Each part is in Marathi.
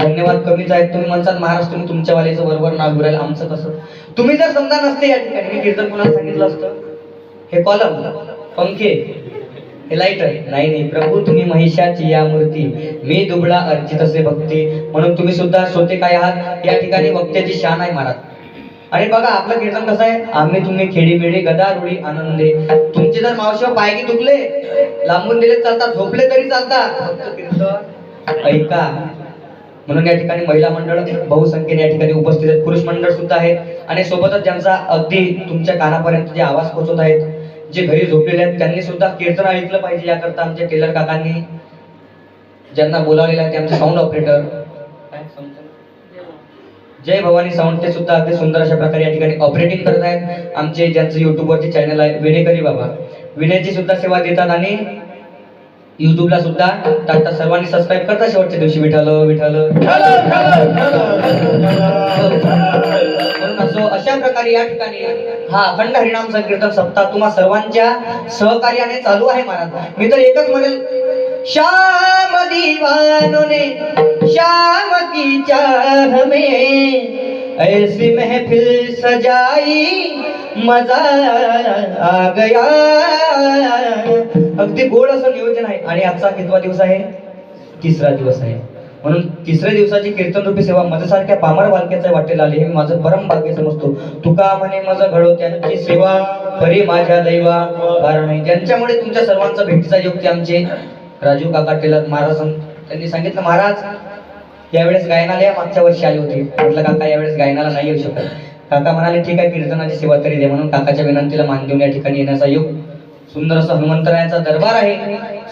धन्यवाद कमीच आहेत. तुम्ही म्हणतात महाराष्ट्र तुम्ही तुमच्या वाल्याचं बरोबर नाव आमचं कसं? तुम्ही जर समजा नसते या ठिकाणी मी कीर्तन कुणाला सांगितलं असतं? हे कॉलम पंखे हे लाईटर नाही नाही प्रभू तुम्ही महिषाची या मूर्ती. मी दुबळा अर्चित असे भक्ती. म्हणून तुम्ही सुद्धा श्रोते काय आहात? या ठिकाणी भक्त्याची शान आहे महाराज. आणि बघा आपलं कीर्तन कसं आहे? आम्ही तुम्ही खेडी मेडी गदा रुळी आनंदे. तुमचे जर मावशी पायगी दुखले लांबून दिले चालतात झोपले तरी चालतात फक्त कीर्तन. ऐका. म्हणून या ठिकाणी महिला मंडळ बहुसंख्येने या ठिकाणी उपस्थित आहेत. पुरुष मंडळ सुद्धा आहेत. आणि सोबतच ज्यांचा अगदी तुमच्या कानापर्यंत जे आवाज पोहोचत आहेत जे घरी झोपलेले आहेत त्यांनी सुद्धा कीर्तन ऐकलं पाहिजे. याकरता आमच्या टेलर काकांनी ज्यांना बोलावलेलं आहे ते आमचे sound operator Jai Bhavani sound ते सुद्धा अगदी सुंदर अशा प्रकारे या ठिकाणी ऑपरेटिंग करत आहेत. आमचे ज्यांचं युट्यूबवरचे चॅनल आहे विनेकरी बाबा. विनयची सुद्धा सेवा देतात आणि युट्यूबला सुद्धा टाकतात सर्वांनी सबस्क्राईब करता शेवटच्या दिवशी. विठाल विठाल असो अशा प्रकारे या ठिकाणी हा अखंड हरिनाम संकीर्तन सप्ताह तुम्हा सर्वांच्या सहकार्याने चालू आहे महाराज. मी तर एकच म्हणेल श्याम दीवानों ने श्याम की चाह में ऐसी महफिल सजाई मजा आ गया. अगदी गोड असं नियोजन आहे. आणि आजचा कितवा दिवस आहे? तिसरा दिवस आहे. म्हणून तिसऱ्या दिवसाची कीर्तन रूपी सेवा माझ्यासारख्या पामर बालक्याचा वाटेल आली. हे मी माझं परम भाग्य समजतो. तुका म्हणे माझं घडो त्यांची सेवा परी माझ्या दैवा. कारण ज्यांच्यामुळे तुमच्या सर्वांचा भेटीचा योग ते आमचे राजू काका टेलर महाराज त्यांनी सांगितलं महाराज यावेळेस गायनाला या मागच्या वर्षी आले होते. म्हटलं काका यावेळेस गायनाला नाही येऊ शकत. काका म्हणाले ठीक आहे कीर्तनाची सेवा तरी दे. म्हणून काकाच्या विनंतीला मान देऊन या ठिकाणी येण्याचा योग सुंदर असं हनुमंतरायाचा दरबार आहे.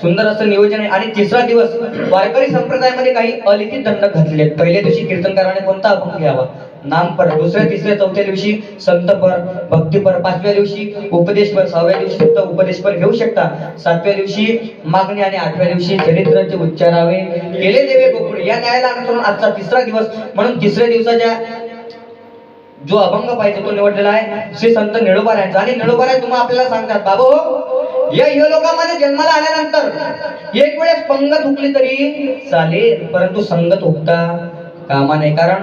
सुंदर असं नियोजन आहे. आणि तिसरा दिवस वारकरी संप्रदायामध्ये काही अलिखित दंड घातलेले आहेत. पहिल्या दिवशी कीर्तनकाराने कोणता अभंग घ्यावा? नामपर दुसऱ्या तिसऱ्या चौथ्या दिवशी संतपर भक्तीपर. पाचव्या दिवशी उपदेशपर. सहाव्या दिवशी फक्त उपदेशपर घेऊ शकता. सातव्या दिवशी मागणी आणि आठव्या दिवशी चरित्राचे उच्चारावे. केले देवे गोकुळ. या न्यायाला अनुसरून आजचा तिसरा दिवस. म्हणून तिसऱ्या दिवसाच्या जो अभंग पाहिजे तो निवडलेला आहे. श्री संत निळोबा यांचा. आणि निळोबा राय तुम्हाला आपल्याला सांगतात बाबू या लोकांमध्ये जन्माला आल्यानंतर एक वेळेस पंगत हुकली तरी चालेल परंतु संगत हुकता कामा नाही कारण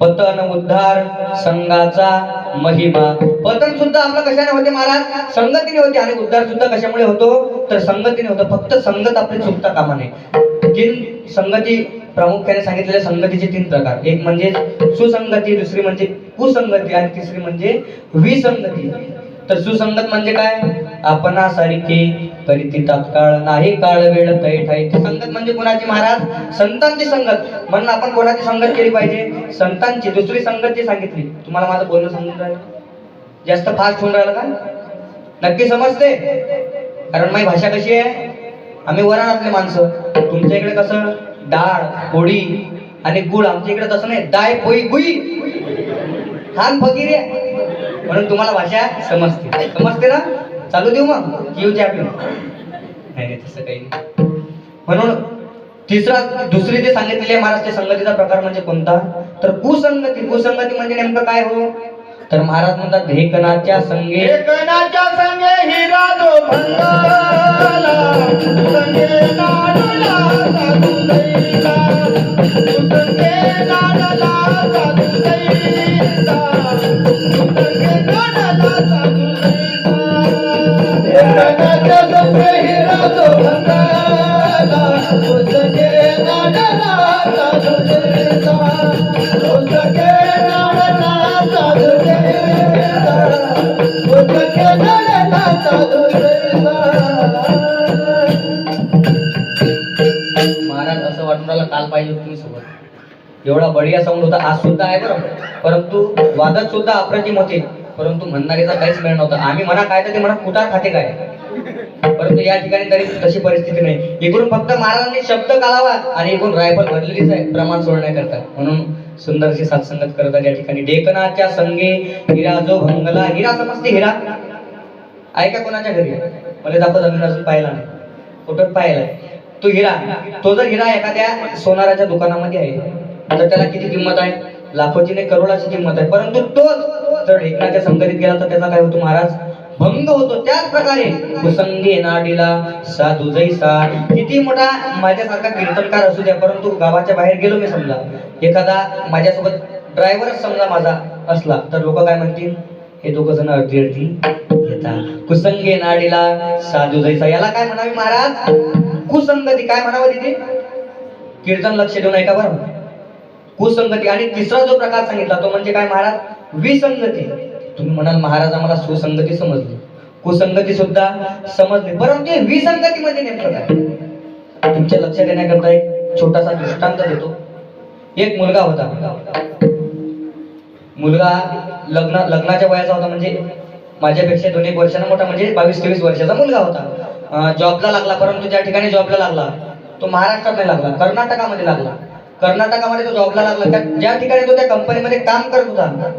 पतन उद्धार संघाचा महिमा. पतन सुद्धा आपलं कशाने होते महाराज? संगतीने होते. आणि उद्धार सुद्धा कशामुळे होतो? तर संगतीने होतो. फक्त संगत आपली चुकता कामा नये. तीन संगती प्रामुख्याने सांगितलेल्या संगतीचे तीन प्रकार. एक म्हणजे सुसंगती दुसरी म्हणजे कुसंगती आणि तिसरी म्हणजे विसंगती. तर सुसंगत म्हणजे काय? आपणासारखी तरी ती तात्काळ नाही काळ वेळ तैठाई ती संगत म्हणजे कोणाची महाराज? संतांची संगत. म्हणून आपण कोणाची संगत केली पाहिजे? संतांची. दुसरी संगत जी सांगितली. तुम्हाला माझं बोलणं समजून राहिलं? जास्त फास्ट होऊन राहिलं का? नक्की समजते? कारण माझी भाषा कशी आहे? आम्ही वराणातले माणसं. तुमच्या इकडे कसं? डाळ पोळी आणि गुळ. आमच्या इकडे तसं नाही. दाय पोई गुई. हान फकीर आहे. म्हणून तुम्हाला भाषा समजते. समजते ना? चालू देऊ मग. येऊ द्या पिऊ नाही नाही तसं काही नाही. म्हणून तिसरा दुसरी जे सांगितलेली आहे महाराष्ट्र संगतीचा प्रकार म्हणजे कोणता? तर कुसंगती. कुसंगती म्हणजे नेमकं काय हो? तर महाराज म्हणतात ढेकणाच्या संगे एकनाच्या संगे हिरा जो भंगाला महाराज असं वाटून राहिलं काल पाहिजे तुम्ही सोबत. एवढा बढिया साऊंड होता. आज सुद्धा आहे बरं. परंतु वादात सुद्धा अप्रतिम होते. परंतु म्हणणारीचा काहीच मिळ नव्हता. आम्ही म्हणा काय तर ते म्हणा कुटार खाते काय? परंतु या ठिकाणी तरी तशी परिस्थिती नाही. इकडून फक्त महाराजांनी शब्द कालावा आणि इकडून रायफल भरलेलीच आहे. प्रमाण सोडण्याकरता म्हणून सुंदरशी सात्संगत करतात या ठिकाणी. डेकनाच्या संगे हिरा जो भंगला. हिरा समजते हिरा? ऐका कोणाच्या घरी? मला दाखवत अजून अजून पाहिला नाही फोटोत पाहिला तो हिरा. तो जर हिरा एखाद्या सोनाराच्या दुकानामध्ये आहे तर त्याला किती किंमत आहे? लाखोची नाही करोडाची किंमत आहे. परंतु तोच जर ढेकणाच्या संगतीत गेला तर त्याचा काय होतो महाराज? भंग होतो. त्याच प्रकारे कुसंगे नाडीला साधू जैसा. किती मोठा माझ्यासारखा कीर्तनकार असू द्या परंतु गावाच्या बाहेर गेलो मी समजा. एखादा माझ्यासोबत ड्रायव्हरच समजा माझा असला तर लोक काय म्हणतील? हे दोघ जण अर्धी अर्धी घेतात कुसंगे नाडीला साधू जैसा याला काय म्हणावे महाराज? कुसंगती काय म्हणावं तिथे? कीर्तन लक्ष देऊन ऐका बरं. कुसंगती. आणि तिसरा जो प्रकार सांगितला तो म्हणजे काय महाराज? विसंगती. तुम्ही म्हणाल महाराज आम्हाला सुसंगती समजली. कुसंगती सुद्धा समजली. परंतु विसंगती मध्ये नेमकं काय? तुमच्या लक्षात येण्याकरता एक छोटासा दृष्टांत देतो. एक मुलगा होता. मुलगा लग्न लग्नाच्या वयाचा होता म्हणजे माझ्यापेक्षा दोन एक वर्षांना मोठा म्हणजे बावीस तेवीस वर्षाचा मुलगा होता. जॉबला लागला परंतु ज्या ठिकाणी जॉबला लागला. तो महाराष्ट्रात नाही लागला कर्नाटकामध्ये लागला. कर्नाटकामध्ये तो जॉबला लागला. त्या ज्या ठिकाणी तो त्या कंपनीमध्ये काम करत होता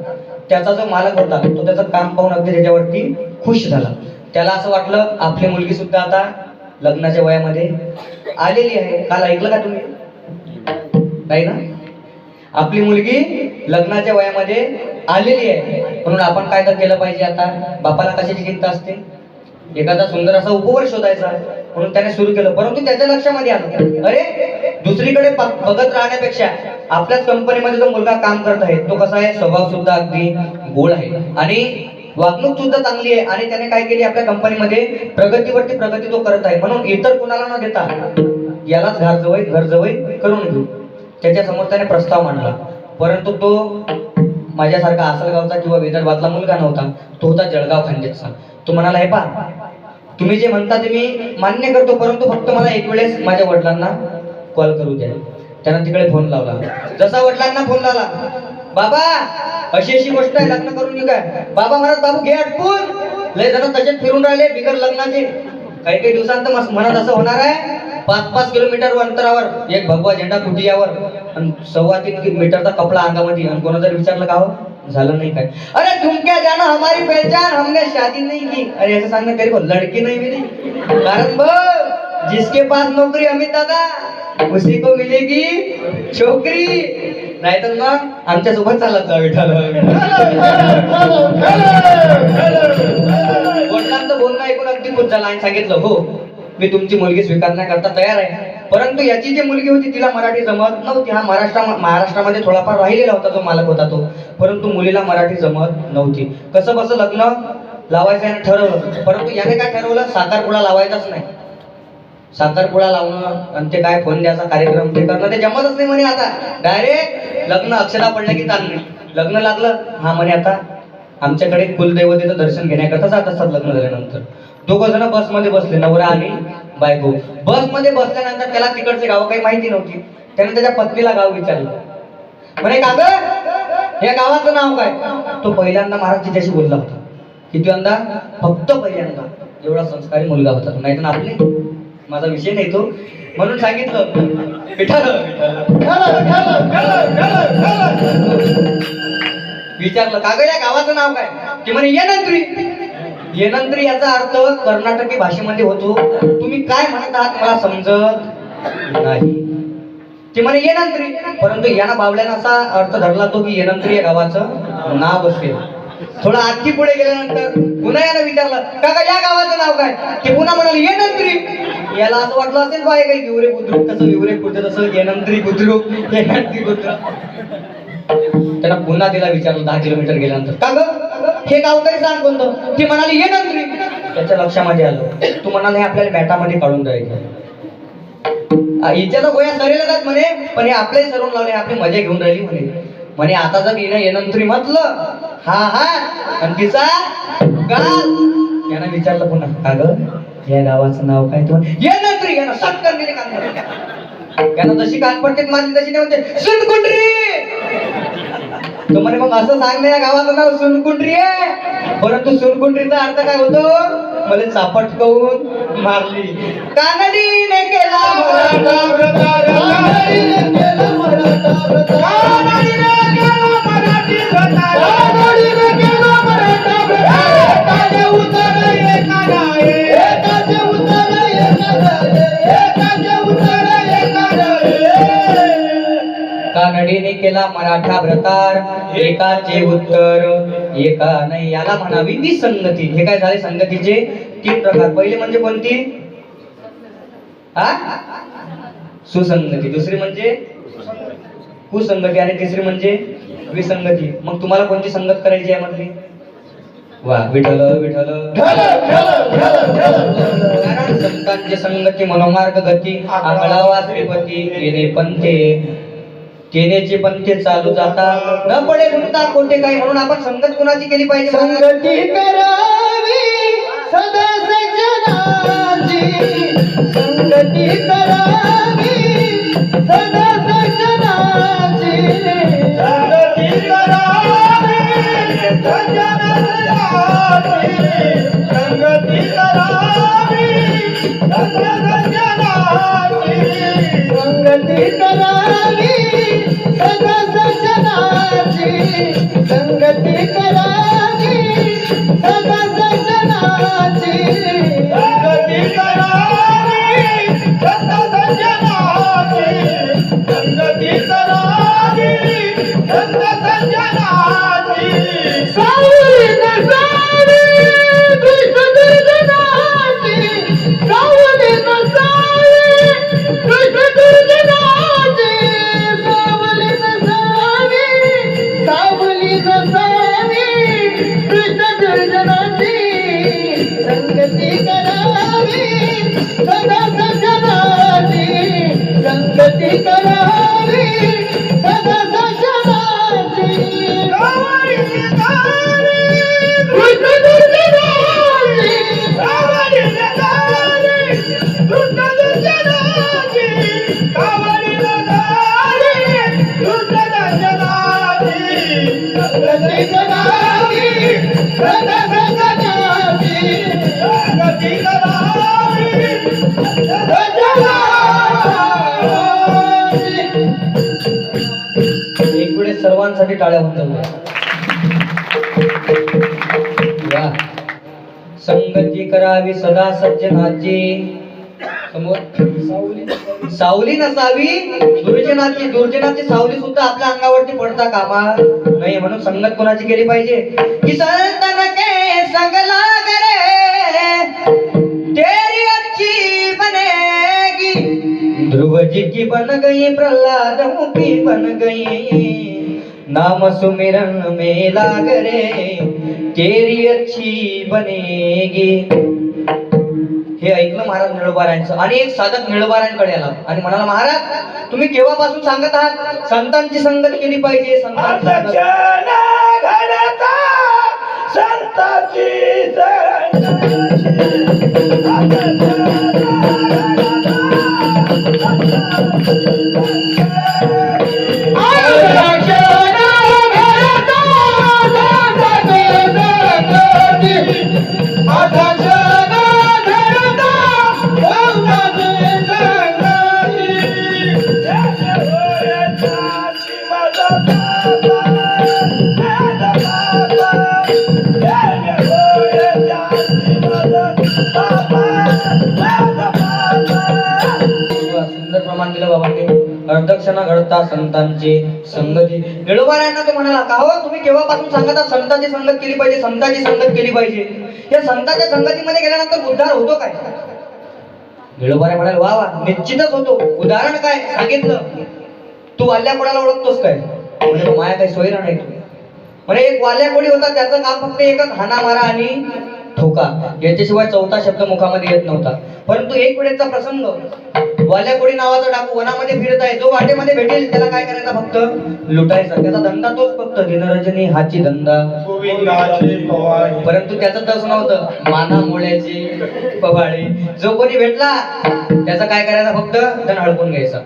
त्याचा जो मालक होता तो त्याचं काम पाहून अगदी त्याच्यावरती खुश झाला. त्याला असं वाटलं आपली मुलगी सुद्धा आता लग्नाच्या वयामध्ये आलेली आहे. काल ऐकलं का तुम्ही? नाही ना? आपली मुलगी लग्नाच्या वयामध्ये आलेली आहे. म्हणून आपण काय तर केलं पाहिजे आता? बापाला कशाची चिंता असते? एखादा सुंदर असा उपवर शोधायचा. म्हणून त्याने सुरू केलं. परंतु त्याच्या लक्षामध्ये आलं अरे दुसरीकडे बघत राहण्यापेक्षा आपल्याच कंपनीमध्ये जो मुलगा काम करत आहे तो कसा आहे? स्वभाव सुद्धा अगदी गोड आहे. आणि वागणूक सुद्धा चांगली आहे. आणि त्याने काय केली? आपल्या कंपनीमध्ये प्रगतीवरती प्रगती तो करत आहे. म्हणून इतर कुणाला न देता यालाच घर जवळ घर जवळ करून घेऊ. त्याच्यासमोर त्याने प्रस्ताव मांडला. परंतु तो माझ्यासारखा आसलगावचा किंवा विदर्भातला मुलगा नव्हता. तो होता जळगाव खांदेचा तो म्हणाला हे पा तुम्ही जे म्हणता ते मी मान्य करतो परंतु फक्त मला एक वेळेस माझ्या वडिलांना कॉल करू द्या. त्यानं तिकडे फोन लावला. जसा वडिलांना फोन लावला बाबा अशी अशी गोष्ट आहे लग्न करून काय? बाबा म्हणत बाबू घे अटकून लय जण तसेच फिरून राहिले बिगर लग्नाचे. काही काही दिवसांत मस्त म्हणत असं होणार आहे पाच पाच किलोमीटर अंतरावर एक भगवा झेंडा कुटियावर आणि सव्वा तीन मीटरचा कपडा अंगामध्ये आणि कोणा जर विचारलं का हो? झालं नाही काय? अरे तुम क्या जाना हमारी पहचान हमने शादी नहीं की. अरे ऐसा सांगने तेरे को लड़की नहीं मिली. कारण बघ जिसके पास नौकरी अमित दादा उसी को मिलेगी छोकरी. नाही तर मग आमच्यासोबत चालत जा विठाला वडिलांचं बोलणं ऐकून अगदी खुश झाला आणि सांगितलं हो मी तुमची मुलगी स्वीकारण्याकरता तयार आहे. परंतु याची जी मुलगी होती तिला मराठी जमत नव्हती. हा महाराष्ट्रा महाराष्ट्रामध्ये थोडाफार राहिलेला होता जो मालक होता तो. परंतु मुलीला मराठी जमत नव्हती. कसं कसं लग्न लावायचं याने ठरवलं. परंतु याने काय ठरवलं? साखरपुडा लावायचाच नाही. साखरपुडा लावणं आणि ते काय फोन द्यायचा कार्यक्रम ते करणं ते जमतच नाही म्हणे आता. डायरेक्ट लग्न अक्षरा पडलं की चालणे लग्न लागलं. हा म्हणे आता आमच्याकडे कुलदैवतेचं दर्शन घेण्याकरता जात असतात लग्न झाल्यानंतर. दोघ जण बसमध्ये बसले नवरा आणि बायको. बसमध्ये बसल्यानंतर त्याला तिकडचे गाव काही माहिती नव्हती. त्याने त्याच्या पत्नीला गाव विचारलं. म्हणे का ग? या गावाचं नाव काय? तो पहिल्यांदा महाराज तिच्याशी बोलला होता. किती अंदा फक्त पहिल्यांदा. एवढा संस्कारी मुलगा होता नाही तर आपले माझा विषय नाही तो. म्हणून सांगितलं विचारलं का ग या गावाचं नाव काय? की म्हणे ये नंतरी. येनंत्री याचा अर्थ कर्नाटकी भाषेमध्ये होतो. तुम्ही काय म्हणत आहात मला समजत नाही. ते म्हणे येनंत्री परंतु याना बावल्यानं असा अर्थ धरला तो की येनंत्री या गावाचं नाव असेल. थोडं आखी पुढे गेल्यानंतर पुन्हा यानं विचारलं काका या गावाचं नाव काय? ते पुन्हा म्हणाल येनंत्री याला असं वाटलं असेल बाय काही विवरे बुद्रुक कसं विवरे कुठे तसं येनंत्री बुद्रुक येनंत्री बुद्रुक. त्यांना पुन्हा तिला विचारलं दहा किलोमीटर गेल्यानंतर. का हे गाव तरी सांग कोणतं ती म्हणाली ये नंत्री त्याच्या लक्षामध्ये आलं. तू म्हणाला हे आपल्याला बॅटामध्ये काढून जायचं हिच्या तर गोया सरेल जात म्हणे पण हे आपले सरून लावले आपली मजा घेऊन राहिली म्हणे. म्हणे आता जर हिनं ये नंत्री म्हटलं हा हा आणि तिचा गाल. यानं विचारलं पुन्हा का या गावाचं नाव काय तो ये नंत्री यानं सटकन गेले कान यानं जशी कान पडते माझी तशी नाही म्हणते? सुनकुंडरी तो म्हणे मग असं सांग ना या गावाचं नाव सुनकुंडरी आहे. परंतु सुनकुंडरीचा अर्थ काय होतो? मला चापटकवून मारली. कानडीने केला मराठा कानडीने केला मराठा प्रकार. एकाचे उत्तर एका नाही. याला म्हणावी विसंगती हे काय झाले संगतीचे? तीन प्रकार. पहिले म्हणजे कोणती? हा? सुसंगती. दुसरी म्हणजे? कुसंगती. आणि तिसरी म्हणजे? विसंगती. मग तुम्हाला कोणती संगत करायची आहे मधली? वा विठल विठल ठेलं, कारण संतांचे संगती मनोमार्ग गती. आकळावा श्रीपती केने पंथे. केनेचे पंथे चालू जाता न पडे गुंता कोणते काही म्हणून आपण संगत कुणाची केली पाहिजे? संगती करावी सदा सज्जनाची संगती करावी सदा नसावी सदा सज्जनाची समोर सावली नसावी. दुर्जनाची दुर्जनाची सावली सुद्धा आपल्या अंगावरती पडता कामा? नाही म्हणून संगत कोणाची केली पाहिजे? की संतन के संग लाग तेरी अच्छी बनेगी. ध्रुव जी की बन गई प्रहलाद मुखी बन गई. नाम सुमिरन में लाग रे. तेरी अच्छी बनेगी. हे ऐकलं महाराज निळोबारांचं आणि एक साधक निळोबारांकडे आला. आणि म्हणाला महाराज तुम्ही केव्हापासून सांगत आहात? संतांची संगत केली पाहिजे संतांची संगत दर्शन घडता संतांची संगती. निळोबारांना तो म्हणाला का हो तुम्ही केव्हापासून सांगता संतांची संगत केली पाहिजे संतांची संगत केली पाहिजे? या संतांच्या संगतीमध्ये गेल्यानंतर उद्धार होतो काय? निळोबारा म्हणाल वा वा निश्चितच होतो. उदाहरण काय? सांगितलं. तू वाल्या कोणाला ओळखतोस काय? म्हणजे माया काही सोयरा नाही. तू म्हणजे एक वाल्या कोळी होता त्याचं काम फक्त एकच हाना मारा आणि ठोका. याच्याशिवाय चौथा शब्द मुखामध्ये येत नव्हता. परंतु एक वेळेचा प्रसंग. वाल्या कोळी नावाचा डाकू? वनामध्ये फिरत आहे. जो वाटेमध्ये भेटेल त्याला काय करायचा फक्त? लुटायचा. त्याचा धंदा तोच फक्त. दिनरजनी हाची धंदा. परंतु त्याचं तस नव्हतं. माना मोळ्याचे पवाळे जो कोणी भेटला त्याचा काय करायचा फक्त? धन हडपून घ्यायचा.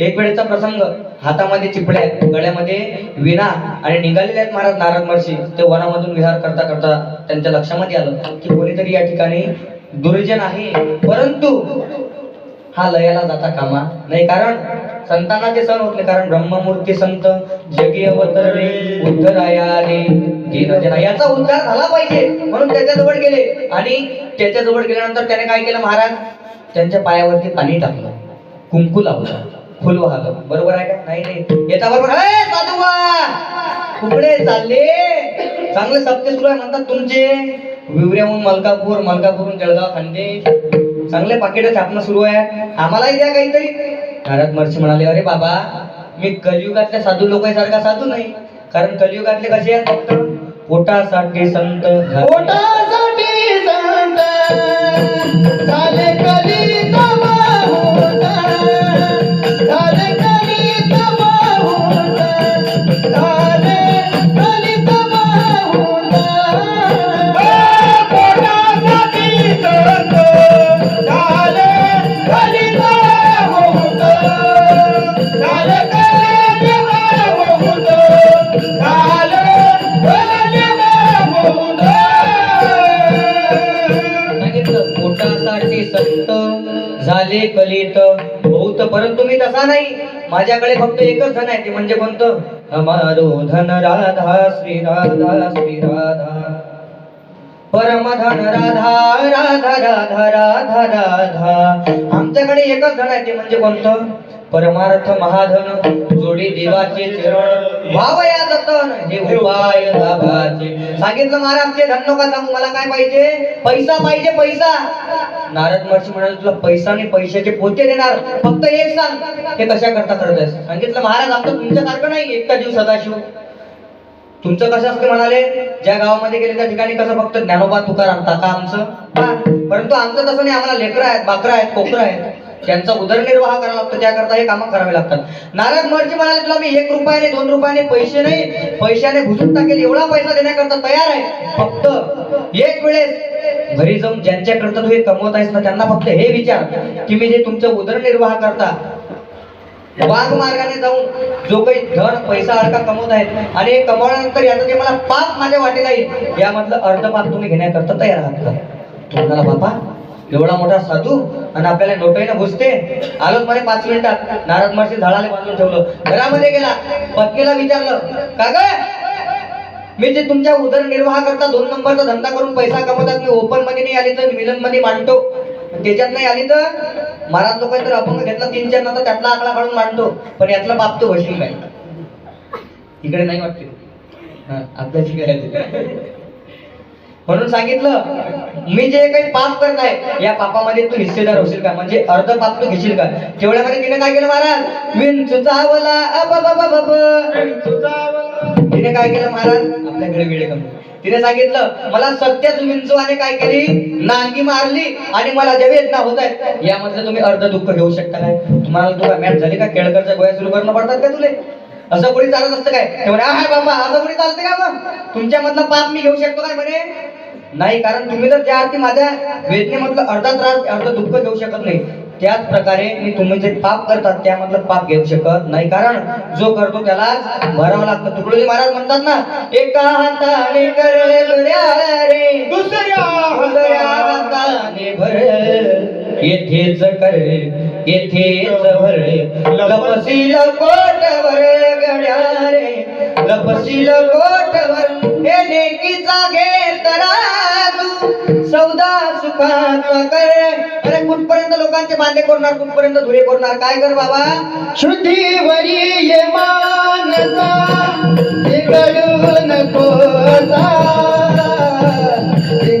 एक वेळेचा प्रसंग. हातामध्ये चिपड्या आहेत, गळ्यामध्ये विणा आणि निघालेले आहेत महाराज नारद महर्षी. ते वनामधून विहार करता करता त्यांच्या लक्षामध्ये आलं की कोणीतरी या ठिकाणी दुर्जन आहे. परंतु हा लयाला जाता कामा नाही. कारण संतांना ते सण होत नाही. कारण ब्रह्ममूर्ती संत जगी अवतरले उद्धराया दीनजना याचा उद्धार झाला पाहिजे. म्हणून त्याच्याजवळ गेले. आणि त्याच्याजवळ गेल्यानंतर त्याने काय केलं महाराज? त्यांच्या पायावरती पाणी टाकलं. कुंकू लावलं. फुल वाहलं. बरोबर आहे का? नाही नाही. येता बरोबर. "ए, साधुबा कुकडे चालले? चांगले सप्ते सुरू आहे म्हणतात तुमचे. विवऱ्याहून मलकापूर मलकापूरहून जळगाव खांदे चांगले पाकिट छापणं सुरू आहे. आम्हालाही द्या काहीतरी. नारद महर्षी म्हणाले अरे बाबा मी कलियुगातल्या साधू लोकांसारखा साधू नाही. कारण कलियुगातले कसे आहेत? फक्त पोटासाठी संत पोटासाठी झाले कलित. बहुत परंतु मी तसा नाही. माझ्याकडे फक्त एकच धन आहे ते म्हणजे कोणतं? हमारो धन राधा श्री राधा श्री राधा. परम धन राधा राधा राधा राधा राधा. आमच्याकडे एकच धन आहे ते म्हणजे कोणतं? परमार्थ महाधन जोडी देवाचे चरण व्हावया जतन हे उपाय लाभाचे. सांगितलं महाराज ते धन नका सांगू मला काय पाहिजे? पैसा पाहिजे पैसा. नारद महर्षी म्हणाले तुला पैसा आणि पैशाचे पोते देणार. फक्त एक सांग हे कशा करता करत आहेस? सांगितलं महाराज आमचं तुमच्यासारखं नाही एकटा जीव सदाशिव. तुमचं कसं असतं म्हणाले? ज्या गावामध्ये गेले त्या ठिकाणी कसं फक्त ज्ञानोबा तुकाराम काका आमचं. परंतु आमचं तसं नाही आम्हाला लेकरं आहेत बाकरं आहेत कोकरं आहेत. त्यांचा उदरनिर्वाह करावा लागतो त्याकरता हे कामं करावे लागतात. नारद महर्षी म्हणाले तुला मी एक रुपयाने दोन रुपयाने पैसे नाही पैशाने भुजून टाकेल एवढा पैसा देण्याकरता तयार आहे. फक्त एक वेळेस घरी जाऊन ज्यांच्याकरता तू हे कमवत आहेस ना त्यांना फक्त हे विचार की मी जे तुमचं उदरनिर्वाह करता वाघ मार्गाने जाऊन जो काही धन पैसा अडका कमवत आहेत आणि हे कमवल्यानंतर याचं जे मला पाप माझ्या वाटेला येईल यामधलं अर्ध पाप तुम्ही घेण्याकरता तयार आहात का? तुम्हाला बापा एवढा मोठा साधू आणि आपल्याला नोटाईनं घुसते. आलोच मध्ये पाच मिनिटात. नारद महर्षी झाडाला बांधून ठेवलं. घरामध्ये गेला. पत्नीला विचारलं का ग मी जे तुमच्या उदरनिर्वाह करता दोन नंबरचा धंदा करून पैसा कमवतात मी ओपनमध्ये नाही आली तर मिलनमध्ये मांडतो. त्याच्यात नाही आली तर महाराज लोक तर अपंग घेतला तीन चार नंतर त्यातला आकडा काढून मांडतो. पण यातला बाप तो बशील काय इकडे नाही वाटते. हा, आपल्या म्हणून सांगितलं मी जे काही पाप करत आहे या पापामध्ये तू हिस्सेदार होशील का? म्हणजे अर्ध पाप तू घेशील का? तेवढ्यामध्ये तिने काय केलं महाराज? विंचू चावला अब अब अब अब. तिने काय केलं महाराज? आपल्याकडे वेळ कमी. तिने सांगितलं मला सत्याच विंचवाने काय केली? नांगी मारली आणि मला ज्या वेदना होत आहेत यामधलं तुम्ही अर्ध दुःख घेऊ शकता काय तुम्हाला तुला मॅच झाली का? केळकरच्या गोळ्या सुरू करणं पडतात का तुले? असं कोणी चालत असतं काय? ते म्हणे "आहाय बाबा असं कोणी चालते का मग? तुमच्या मधलं पाप मी घेऊ शकतो काय म्हणे? नाही कारण तुम्ही जर ज्या अर्थी माझ्या वेदनेमधलं अर्धा त्रास अर्ध दुःख घेऊ शकत नाही त्याच प्रकारे मी तुम्ही जे पाप करतात त्यामधलं पाप घेऊ शकत नाही. कारण जो करतो त्यालाच भरावं लागतं. तुकडोजी महाराज म्हणतात ना एका हाताने रे दुसऱ्या हाताने. भर येथेच कर येथेच भर लपशील कोटवर गड्या रे लपशील कोटवर हे नेकीचा घे तराजू. सौदा सुखाचा कर अरे कुठपर्यंत लोकांचे बांधे करणार कुठपर्यंत धुरे करणार? काय कर बाबा? शुद्धीवरी ये मानसा ये मानसा ते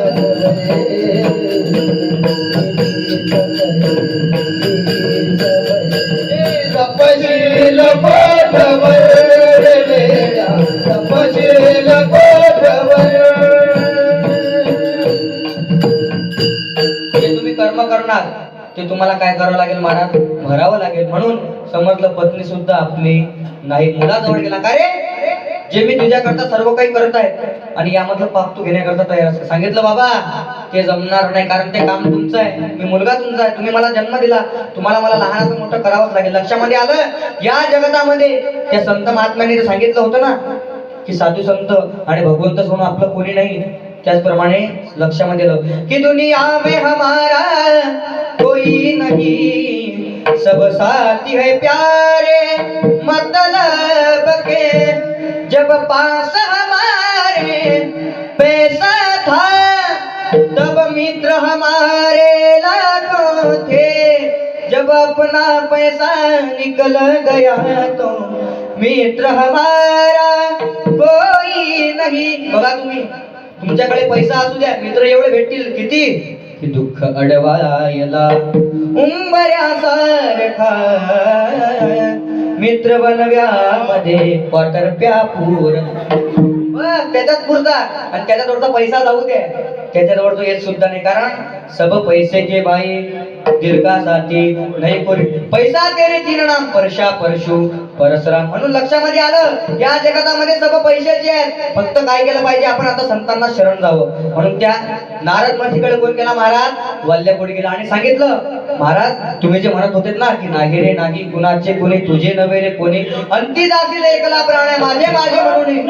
ते तुम्हाला काय करावं लागेल महाराज? भरावं लागेल. म्हणून समजलं पत्नी सुद्धा आपली नाही मुलाजवळ गेला. का रे? जे मी तुझ्याकरता सर्व काही करत आहे आणि यामधलं पाप तू घेण्याकरता तयार असते सांगितलं बाबा ते जमणार नाही कारण ते काम तुमचं आहे. मी मुलगा तुमचा आहे. तुम्ही मला जन्म दिला. तुम्हाला मला लहानाचं मोठं करावंच लागेल. लक्षामध्ये आलं? या जगतामध्ये त्या संत महात्म्याने सांगितलं होतं ना की साधू संत आणि भगवंत सोनं आपलं कोणी नाही त्याचप्रमाणे लक्षामध्ये आलं. की दुनिया में हमारा कोई नहीं। सब साथी है प्यारे मतलब के। जब पास हमारे पैसा था तब मित्र हमारे लाखों थे। जब अपना पैसा निकल गया तो मित्र हमारा कोई नहीं। बघा तुम्ही तुमच्याकडे पैसा असू द्या मित्र एवढे भेटतील किती? दुःख अडवायला उंबऱ्यासारखा मित्र बनव्यामध्ये क्वार्टर प्यापूर. बस त्याच्यात पुरता. आणि त्याच्याजवळचा पैसा जाऊ दे. त्याच्याजवळ तो येत सुद्धा नाही. कारण सब पैसे के बाई दीर्घासाठी नाही कोणी. पैसा तेरे तीन नाम परशा परशु. परशराम म्हणून लक्षामध्ये आलं या जगतामध्ये सर्व पैशाचे आहेत. फक्त काय केलं पाहिजे? आपण आता संतांना शरण जावं. म्हणून त्या नारद महर्षीकडे कोण केला महाराज वल्ल्यापुढे गेला. आणि सांगितलं महाराज तुम्ही जे म्हणत होते ना की नाही रे नाही कुणाचे कोणी तुझे नव्हे रे कोणी. अंती जातील एकला आहे माझे माझे म्हणून